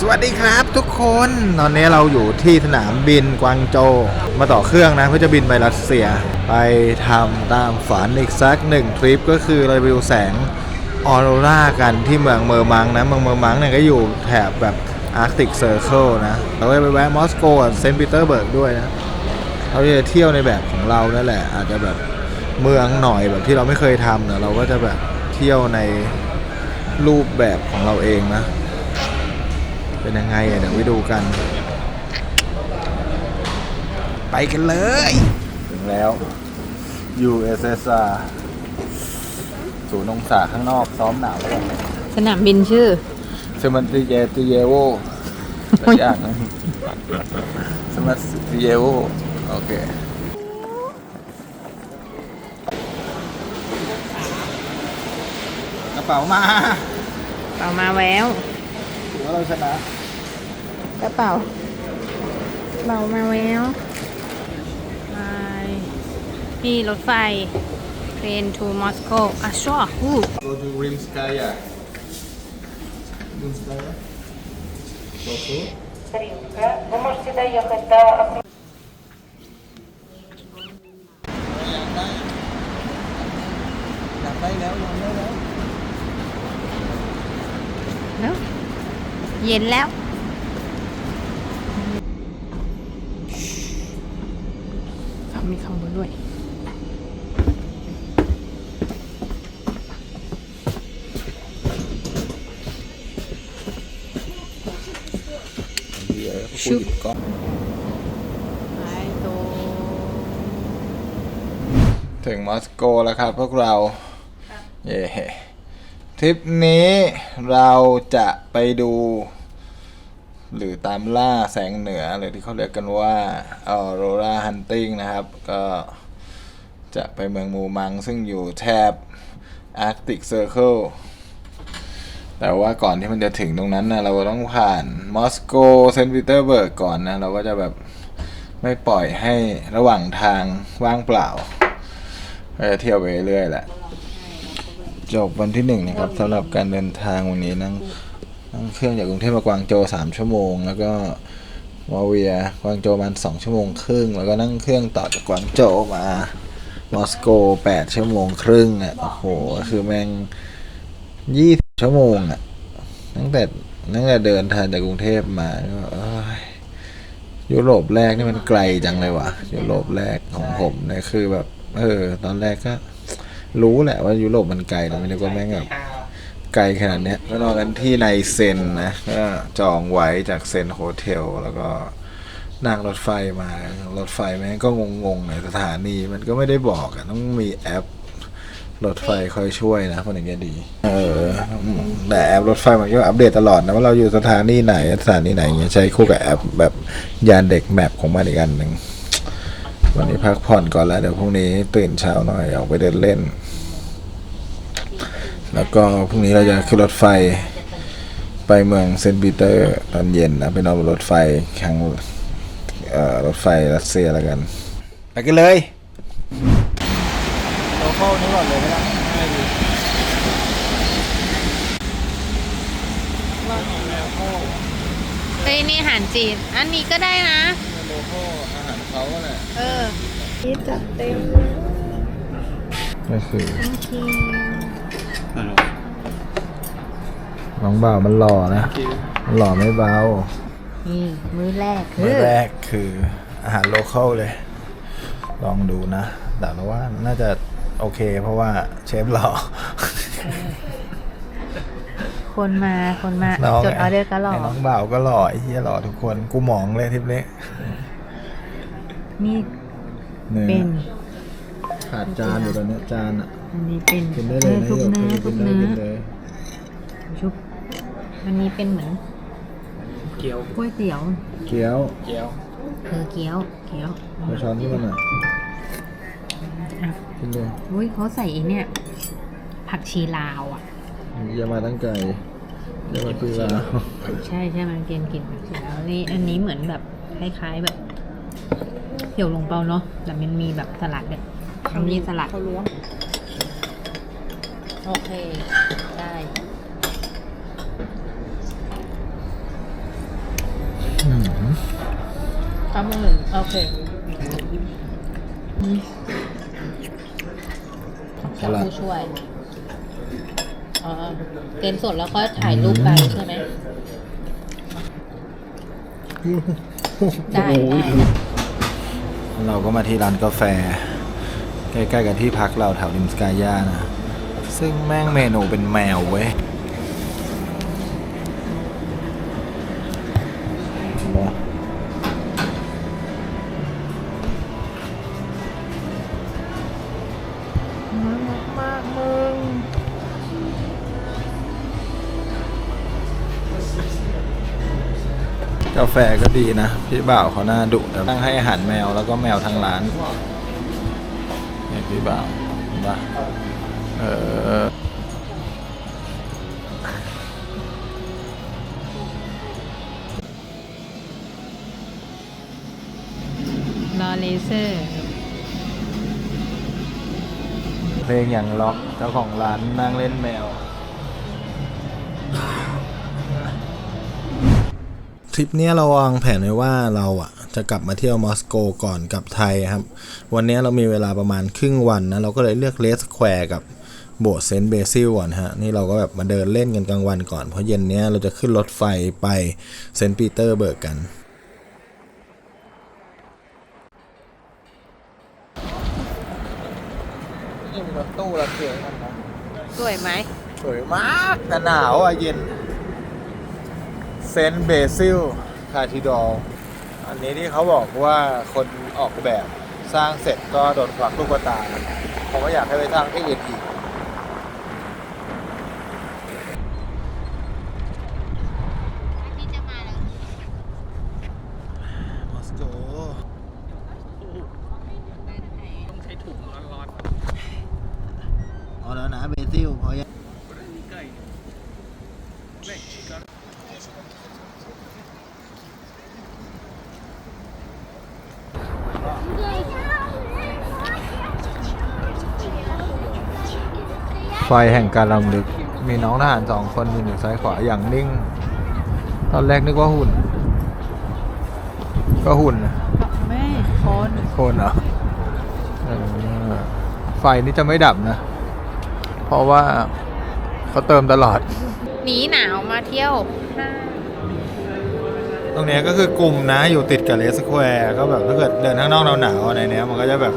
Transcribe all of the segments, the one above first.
สวัสดีครับทุกคน ตอนนี้เราอยู่ที่สนามบินกวางโจ มาต่อเครื่องนะเพื่อจะบินไปรัสเซีย ไปทำตามฝันอีกสักหนึ่งทริปก็คือเราไปดูแสงออโรรากันที่เมืองเมอร์มังนะ เมืองเมอร์มังเนี่ยก็อยู่แถบแบบอาร์กติกเซอร์เคิลนะเราก็ไปแวะมอสโกกับเซนต์ปีเตอร์เบิร์กด้วยนะเราจะเที่ยวในแบบของเรานั่นแหละ อาจจะแบบเมืองหน่อยแบบที่เราไม่เคยทำเนี่ยเราก็จะแบบเที่ยวในรูปแบบของเราเองนะ เป็นยังไงอะเดี๋ยวไปดูกัน ไปกันเลย ถึงแล้ว USSR ศูนย์องศาข้างนอกซ้อมหนาวแล้วกันสนามบินชื่อสมันติเยติเยโวสักอย่างนึงสมันติเยโวโอเคกระเป๋ามาเป่ามาแววถือว่าเราชนะ กระเป๋าเป่ามาแววไปนี่รถไฟ train to Moscow อ่ะชัวฮู้ Go to Rimskaya Rimskaya Go to Римка. Вы можете доехать до อยากได้แล้วอยากได้แล้ว แล้วเย็นแล้ว ด้วยเดี๋ยวชุบ ก่อนไปโตถึงมอสโกแล้วครับพวกเรา เย่ทริปนี้เราจะไปดู หรือตามล่าแสงเหนือหรือที่เขาเรียกกันว่าออโรราฮันติงนะครับ ก็จะไปเมืองมูมัง ซึ่งอยู่แถบอาร์กติกเซอร์เคิลแต่ว่าก่อนที่มันจะถึงตรงนั้นนะเราก็ต้องผ่านมอสโกเซนต์ปีเตอร์เบิร์กก่อนนะ เราก็จะแบบไม่ปล่อยให้ระหว่างทางว่างเปล่าก็จะเที่ยวไปเรื่อยแหละ จบวันที่หนึ่งนะครับสำหรับการเดินทางวันนี้นั่ง นั่งเครื่องจากกรุงเทพมากวางโจสามชั่วโมง แล้วก็วาเวียกวางโจประมันสองชั่วโมงครึ่ง แล้วก็นั่งเครื่องต่อจากกวางโจมามอสโกแปดชั่วโมงครึ่งอะโอ้โหคือแม่งยี่สิบชั่วโมงอะตั้งแต่ตั้งแต่เดินทางจากกรุงเทพมาก็ยุโรปแรกนี่มันไกลจังเลยว่ะยุโรปแรกของผมเนี่ยคือแบบ เออ ตอนแรกก็ รู้แหละว่ายุโรปมันไกลแต่ไม่นึกว่าแม่งแบบ ไกลขนาดเนี้ยก็นอนกันที่ในเซนนะก็จองไว้จากเซนโฮเทลแล้วก็นั่งรถไฟมา รถไฟแม่งก็งงๆในสถานีมันก็ไม่ได้บอกอะต้องมีแอปรถไฟคอยช่วยนะคนอย่างเงี้ยดี เออ แต่แอปรถไฟมันก็อัปเดตตลอดนะว่าเราอยู่สถานีไหนสถานีไหนเงี้ยใช้คู่กับแอปแบบยานเด็กแมปของมันอีกอันหนึ่งวันนี้พักผ่อนก่อนแล้วเดี๋ยวพรุ่งนี้ตื่นเช้าหน่อยออกไปเดินเล่น แล้วก็พรุ่งนี้เราจะขึ้นรถไฟไปเมืองเซนต์ปีเตอร์ตอนเย็นนะไปนอนบนรถไฟครั้งเอ่อรถไฟรัสเซียแล้วกัน ไปกันเลยโลคอลนี้ก่อนเลยไม่ได้ง่ายดีเฮ้ยนี่อาหารจีน อันนี้ก็ได้นะโลคอลอาหารเขาแหละเออนี่จัดเต็มก็คือ น้องบ่าวมันหล่อนะ มันหล่อไม่เบา นี่มื้อแรกมื้อแรกคืออาหารโลคอลเลย ลองดูนะ แต่ว่าน่าจะโอเค เพราะว่าเชฟหล่อ คนมาคนมาน้องจดออเดอร์ก็รอไน้องบ่าวก็หล่อไอ้เหี้ยหล่อทุกคน กูหมองเลยทิปเละนี่เนื้เป็น ขาดจานอยู่ตอนเนี้ยจานอะอันนี้เป็นกินได้เลยนะทุบหยกเนื้อกิทุนบได้เนื้กิอนเลยชุบอันนี้เป็นเหมือนเกี๊ยวก๋วยเตี๋ยว เกี๊ยวเออเกี๊ยวเกี๊ยวมาช้อนที่มันหน่อยอะกินเลยอุ้ยเขาใส่ไอ้เนี่ย ผักชีลาวอะอย่ามาตั้งไก่อย่ามาคือลาวใช่ใช่มันกินกลิ่นผักชีลาวนี่อันนี้เหมือนแบบคล้ายๆแบบเหี่ยวลงเปาเนาะแต่มันมีแบบสลัดแบบ มันมีสลัดเขาล้วงโอเค ได้ข้าวโมงหนึ่งโอเคเท่าไหร่ผู้ช่วยอ๋อเกณฑ์สดแล้วก็ถ่ายรูปไปใช่ไหม ได้ ได้ เราก็มาที่ร้านกาแฟ ใกล้ๆกับที่พักเราแถวริมสกายย่านะ ซึ่งแม่งเมนูเป็นแมวเว้ยว้ามากมึงกาแฟก็ดีนะ พี่บ่าวเขาหน้าดุแต่ตั้งให้อาหารแมวแล้วก็แมวทางร้าน เนี่ยพี่บ่าวเห็นปะเออรอเลเซอร์ เพลงอย่างล็อกเจ้าของร้านนั่งเล่นแมว ทริปเนี้ยเราวางแผนไว้ว่าเราอะ จะกลับมาเที่ยวมอสโกก่อนกลับไทยครับ วันเนี้ยเรามีเวลาประมาณครึ่งวันนะ เราก็เลยเลือกเลสแควร์กับโบสถ์เซนต์เบซิลก่อนฮะ นี่เราก็แบบมาเดินเล่นกันกลางวันก่อน เพราะเย็นเนี้ยเราจะขึ้นรถไฟไปเซนต์ปีเตอร์เบิร์กกันนี่มีรถตู้รับเสียงกันนะสวยไหมสวยมากแต่หนาวอะเย็นเซนต์เบซิลคาทิดอล อันนี้ที่เขาบอกว่าคนออกแบบสร้างเสร็จก็โดนควักลูกตาผมก็อยากให้ไปสร้างที่อื่นอีกมอสโกต้องใช้ถุงร้อนๆอ๋อแล้วนะเบซิลพอยัง ไฟแห่งการลำลึก มีน้องทหารสองคนยืนอยู่ซ้ายขวาอย่างนิ่ง ตอนแรกนึกว่าหุ่น ก็หุ่นนะแม่คนคนเหรอเออไฟนี่จะไม่ดับนะ เพราะว่าเขาเติมตลอด หนีหนาวมาเที่ยวตรงเนี้ยก็คือกลุ่มนะอยู่ติดกับเลสแควร์ก็แบบถ้าเกิดเดินข้างนอกหนาวๆในเนี้ยมันก็จะแบบ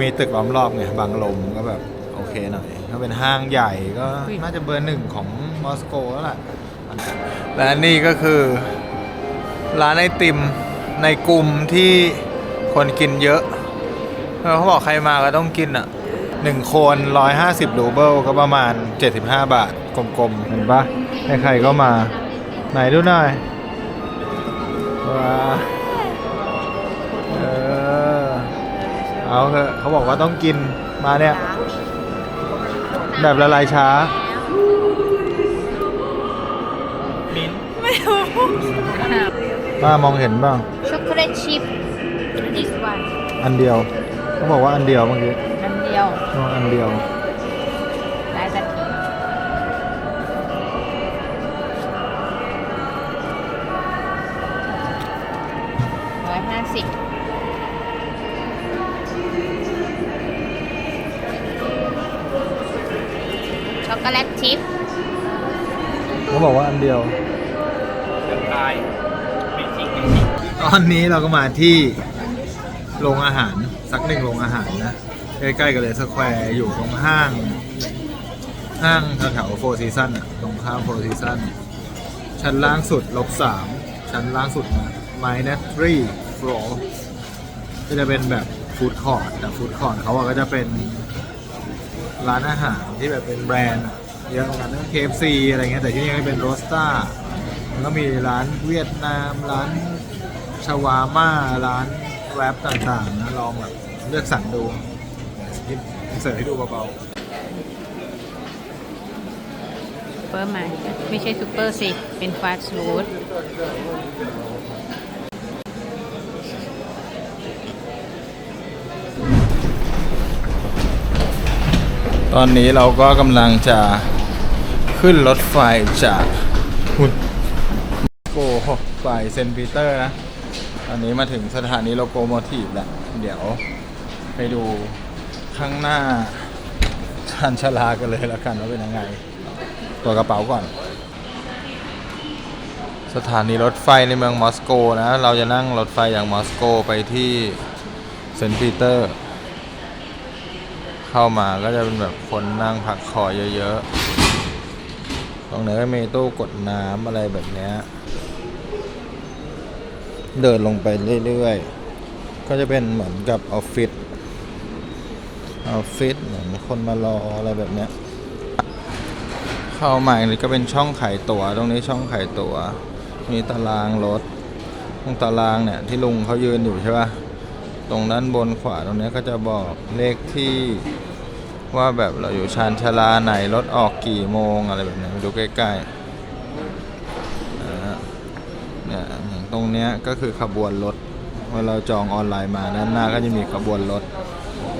มีตึกล้อมรอบไงบังลมก็แบบโอเค หน่อย ถ้าเป็นห้างใหญ่ก็น่าจะเบอร์หนึ่งของมอสโกแล้วล่ะและนี่ก็คือ ร้านไอติมในกลุ่มที่คนกินเยอะเออเขาบอกใครมาก็ต้องกินอะหนึ่งคนร้อยห้าสิบรูเบิลก็ประมาณ75บาท กลมๆ เห็นปะใครๆก็มา ไหนดูหน่อยว้าเออ เอาเถอะเขาบอกว่าต้องกินมาเนี่ย แบบละลายช้าป้ามองเห็นบ้าง ช็อกโกแลตชิพ this one อันเดียวเขาบอกว่าอันเดียวเมื่อกี้อันเดียวเขาบอกอันเดียวได้สักทีร้อยห้าสิบ โกแลตชิพเขาบอกว่าอันเดียวตอนนี้เราก็มาที่โรงอาหารสักหนึ่งโรงอาหารนะ ใกล้ๆกับเลยสแควร์อยู่ตรงห้าง ห้างแถวโฟร์ซีซันอะตรงข้ามโฟร์ซีซันชั้นล่างสุดลบสามชั้นล่างสุดนะ minus three floor ก็จะเป็นแบบฟู้ดคอร์ทแต่ฟู้ดคอร์ทเขาอะก็จะเป็น ร้านอาหารที่แบบเป็นแบรนด์เยอะเหมือนกันทั้ง KFC อะไรเงี้ยแต่ที่นี่ก็เป็นโรสต้ามันก็มีร้านเวียดนาม ร้านชวาม่าร้านแรปต่างๆนะลองแบบเลือกสรรดูเสิร์ฟให้ดูเบาซูเปอร์มาร์เก็ตไม่ใช่ซูเปอร์สิ เป็นฟาสต์ฟู้ด ตอนนี้เราก็กำลังจะขึ้นรถไฟจากหุ่นโกไปเซนต์ปีเตอร์นะ ตอนนี้มาถึงสถานีโลโกโมทีฟแล้ว เดี๋ยวไปดูข้างหน้าชานชาลากันเลยแล้วกันว่าเป็นยังไง ตัวกระเป๋าก่อน สถานีรถไฟในเมืองมอสโกนะ เราจะนั่งรถไฟจากมอสโกไปที่เซนต์ปีเตอร์ เข้ามาก็จะเป็นแบบคนนั่งพักคอยเยอะๆ ตรงไหนก็มีตู้กดน้ำอะไรแบบนี้ เดินลงไปเรื่อยๆ ก็จะเป็นเหมือนกับออฟฟิศ ออฟฟิศเหมือนคนมารออะไรแบบนี้ เข้ามาอันนี้ก็เป็นช่องขายตั๋ว ตรงนี้ช่องขายตั๋ว มีตารางรถ ตรงตารางเนี่ยที่ลุงเขายืนอยู่ใช่ป่ะ ตรงด้านบนขวาตรงนี้ก็จะบอกเลขที่ว่าแบบเราอยู่ชานชาลาไหนรถออกกี่โมงอะไรแบบนี้ดูใกล้ๆเนี่ยตรงเนี้ยก็คือขบวนรถเมื่อเราจองออนไลน์มาด้านหน้าก็จะมีขบวนรถ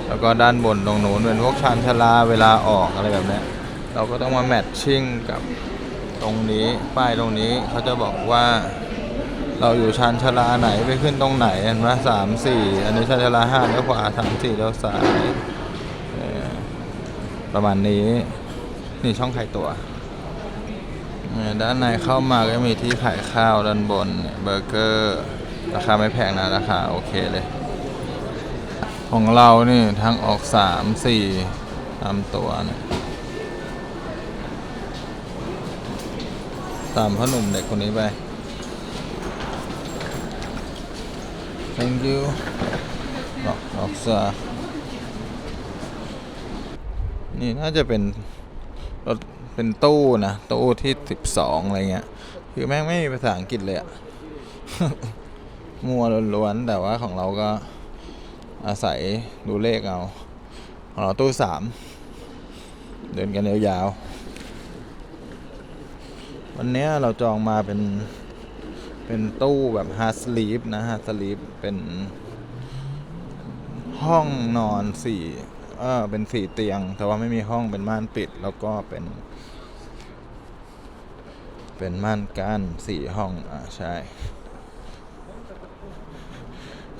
แล้วก็ด้านบนตรงนู้นเป็นพวกชานชาลาเวลาออกอะไรแบบนี้เราก็ต้องมาแมทชิ่งกับตรงนี้ป้ายตรงนี้เขาจะบอกว่า เราอยู่ชานชลาไหนไปขึ้นตรงไหนเห็นไหมสามสี่อันนี้ชานชลาห้าแล้วขวาสามสี่แล้วซ้ายประมาณนี้นี่ช่องขายตัวเนี่ยด้านในเข้ามาก็มีที่ขายข้าวด้านบนเนี่ยเบอร์เกอร์ราคาไม่แพงนะราคาโอเคเลย ของเรานี่ทางออกสามสี่ตามตัวเนี่ยตามพ่อหนุ่มเด็กคนนี้ไป thank you ออกออกซะนี่น่าจะเป็นรถเป็นตู้นะ ตู้ที่สิบสองอะไรเงี้ย คือแม่งไม่มีภาษาอังกฤษเลยอะมัวล้วนๆแต่ว่าของเราก็อาศัยดูเลขเอาของเราตู้สามเดินกันยาวๆวันนี้เราจองมาเป็น เป็นตู้แบบฮาร์ดสลีปนะฮาร์ดสลีปเป็นห้องนอนสี่เออเป็นสี่เตียง แต่ว่าไม่มีห้องเป็นม่านปิด แล้วก็เป็น เป็นม่านกั้นสี่ห้องอ่าใช่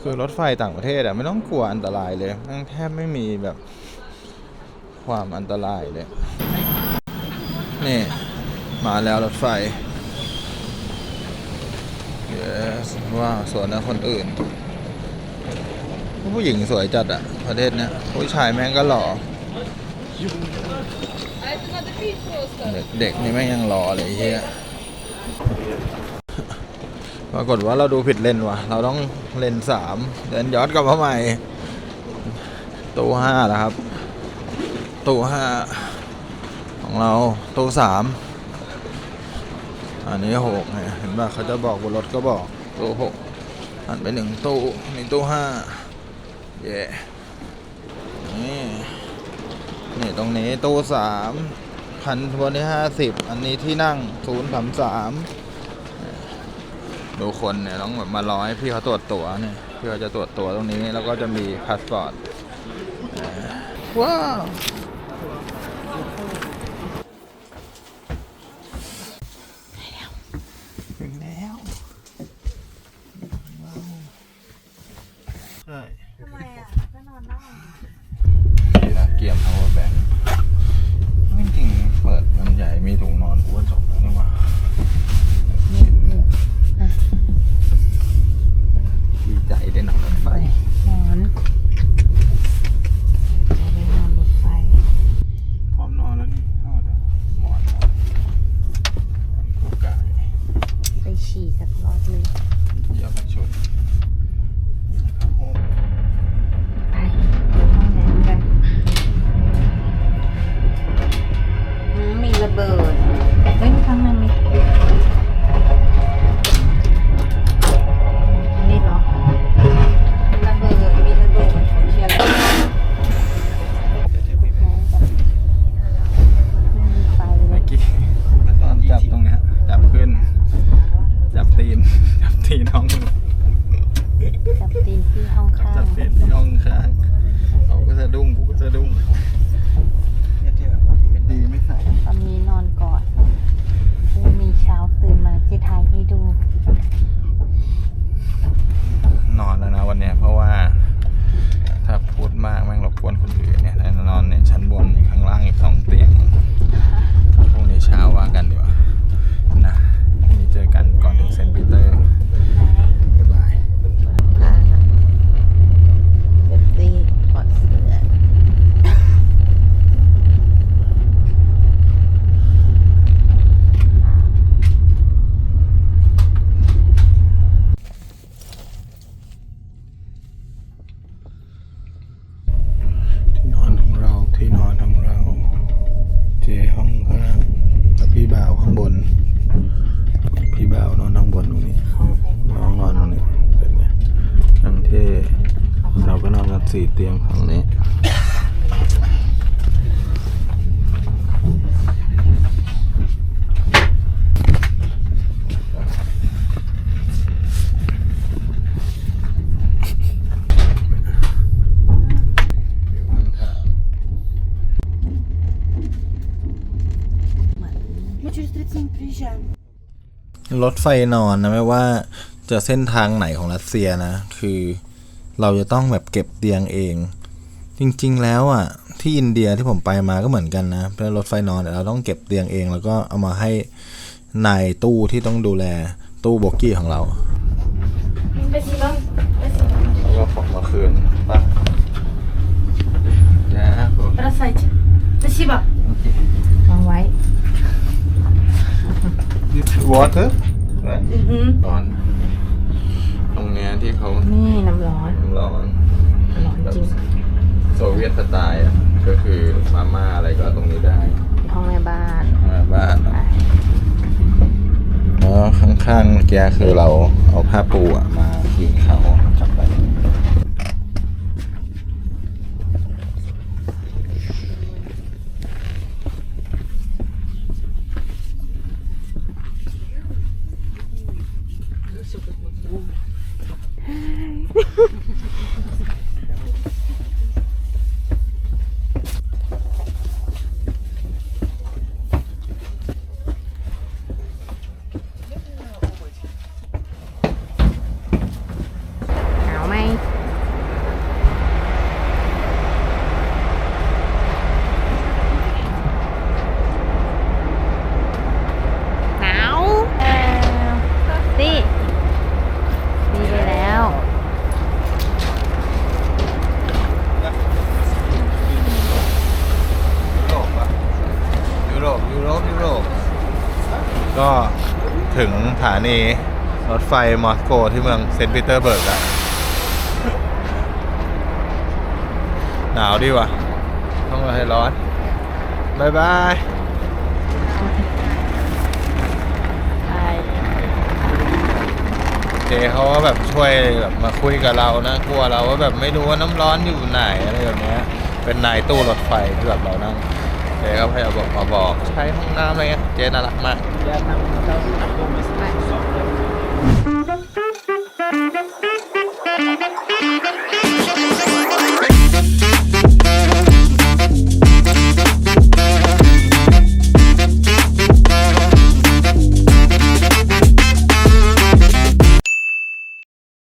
คือรถไฟต่างประเทศอะไม่ต้องกลัวอันตรายเลยแทบไม่มีแบบความอันตรายเลย นี่ มาแล้วรถไฟ ว้าวสวยนะคนอื่น ผู้หญิงสวยจัดอะประเทศเนี้ยผู้ชายแม่งก็หล่อ เด็กเด็กนี่แม่งยังหล่อเลยเฮียปรากฏว่าเราดูผิดเลนว่ะ เราต้องเลนสามเดินย้อนกลับมาใหม่ ตู้ห้าแล้วครับ ตู้ห้าของเราตู้สาม อันนี้หกเนี่ยเห็นป่ะเขาจะบอกบนรถก็บอกตู้หกหันไปหนึ่งตู้นี่ตู้ห้าเย่นี่นี่ตรงนี้ตู้สามพันทวนที่ห้าสิบอันนี้ที่นั่งศูนย์สามสามดูคนเนี่ยต้องแบบมารอให้พี่เขาตรวจตั๋วเนี่ยพี่เขาจะตรวจตั๋วตรงนี้แล้วก็จะมีพาสปอร์ตว้าวนี้ Мы через 30 минут приезжаем. รถไฟนอนนะไม่ว่าจะเส้นทางไหนของรัสเซียนะ คือเราจะต้องแบบเก็บเตียงเอง จริงๆแล้วอะที่อินเดียที่ผมไปมาก็เหมือนกันนะเป็นรถไฟนอนแต่เราต้องเก็บเตียงเอง แล้วก็เอามาให้นายตู้ที่ต้องดูแลตู้โบกกี้ของเราไปสิบ้างไปสิแล้วก็ของมาคืนปะนะคระสาทจะชิบะวางไว้ This water ร้อนตรงเนี้ยที่เขานี่น้ำร้อนน้ำร้อนร้อนจริง โซเวียตสไตล์อะก็คือมาม่าอะไรก็ตรงนี้ได้ห้องแม่บ้านมาบ้านอะแล้วข้างๆเมื่อกี้คือเราเอาผ้าปูอะมายิงเขาจับไป หนาวไหมหนาวเออดีดีไปแล้ว ยุโรปยุโรปยุโรปก็ถึงสถานี รถไฟมอสโกที่เมืองเซนต์ปีเตอร์เบิร์กแล้วหนาวดีว่ะต้องให้ร้อนบ๊ายบายไปเจเขาก็แบบช่วยแบบมาคุยกับเรานะ กลัวเราว่าแบบไม่รู้ว่าน้ำร้อนอยู่ไหนอะไรแบบเนี้ยเป็นนายตู้รถไฟที่แบบเรานั่งเจก็พยายามบอกมาบอกใช้ห้องน้ำอะไรเงี้ยเจน่ารักมากไป